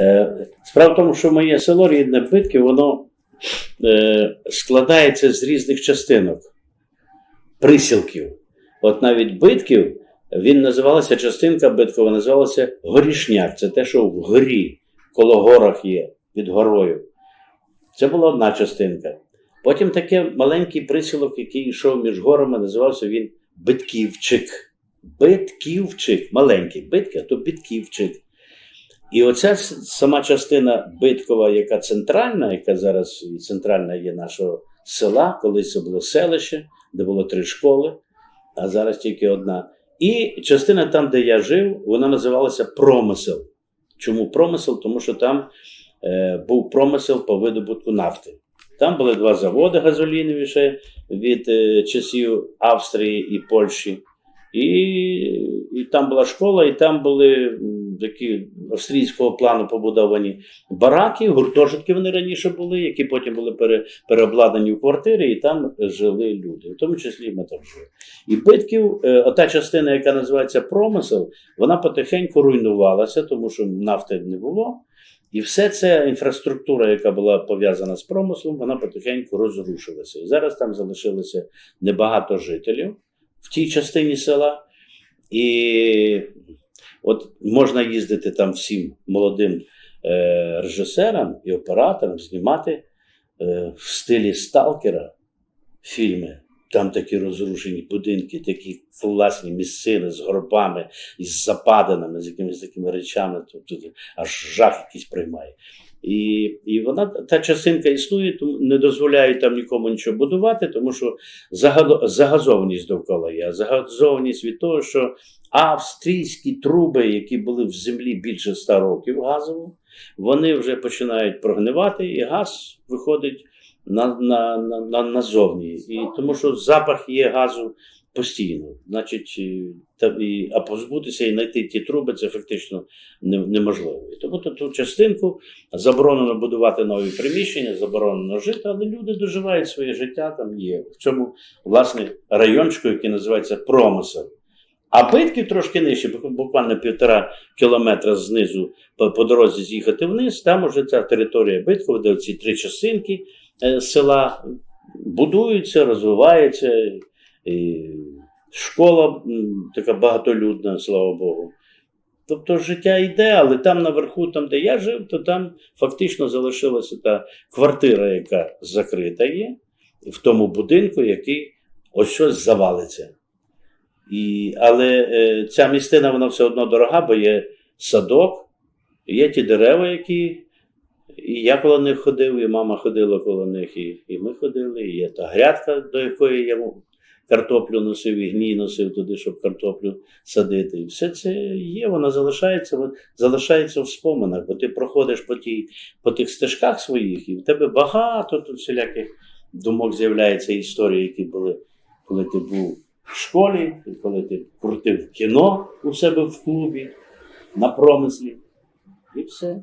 Е, Справа в тому, що моє село рідне Битків, воно е, складається з різних частинок, присілків. От навіть Битків, він називалася частинка Биткова, називалася Горішняк. Це те, що в горі, коло горах є, під горою. Це була одна частинка. Потім таке маленький присілок, який йшов між горами, називався він Битківчик. Битківчик, маленький битки, а то Битківчик. І оця сама частина Биткова, яка центральна, яка зараз центральна є нашого села, колись це було селище, де було три школи, а зараз тільки одна. І частина там, де я жив, вона називалася Промисел. Чому промисел? Тому що там е, був промисел по видобутку нафти. Там були два заводи газолінові ще від е, часів Австрії і Польщі. І, і там була школа, і там були такі австрійського плану побудовані бараки, гуртожитки вони раніше були, які потім були пере, переобладнані в квартири, і там жили люди, в тому числі і жили. І битків, е, ота частина, яка називається промисел, вона потихеньку руйнувалася, тому що нафти не було. І все це інфраструктура, яка була пов'язана з промислом, вона потихеньку розрушилася. І зараз там залишилося небагато жителів в тій частині села. І от можна їздити там всім молодим е, режисерам і операторам, знімати е, в стилі сталкера фільми. Там такі розрушені будинки, такі власні місцини з горбами, із западинами, з якимись такими речами, тобто аж жах якийсь приймає. І, і вона та частинка існує, тому не дозволяє там нікому нічого будувати, тому що загазованість довкола є. Загазованість від того, що австрійські труби, які були в землі більше 100 років газово, вони вже починають прогнивати, і газ виходить на, на, на, на, назовні. І тому що запах є газу постійно. Значить, та, і, а позбутися і знайти ті труби це фактично не, неможливо. І тому ту, ту частинку заборонено будувати нові приміщення, заборонено жити, але люди доживають своє життя, там є. В цьому, власне, райончику, який називається Промисел. А битків трошки нижче, буквально півтора кілометра знизу по, по дорозі з'їхати вниз, там уже ця територія Биткова, де ці три частинки села будуються, розвиваються. І школа така багатолюдна, слава Богу. Тобто життя йде, але там наверху, там, де я жив, то там фактично залишилася та квартира, яка закрита є, в тому будинку, який ось щось завалиться. І, але е, ця містина вона все одно дорога, бо є садок, є ті дерева, які. І я коло них ходив, і мама ходила коло них, і, і ми ходили, і є та грядка, до якої я картоплю носив, і гній носив туди, щоб картоплю садити. І все це є, вона залишається, залишається в споминах, бо ти проходиш по, тій, по тих стежках своїх, і в тебе багато тут всіляких думок з'являється історії, які були, коли ти був в школі, і коли ти крутив кіно у себе в клубі, на промислі. І все.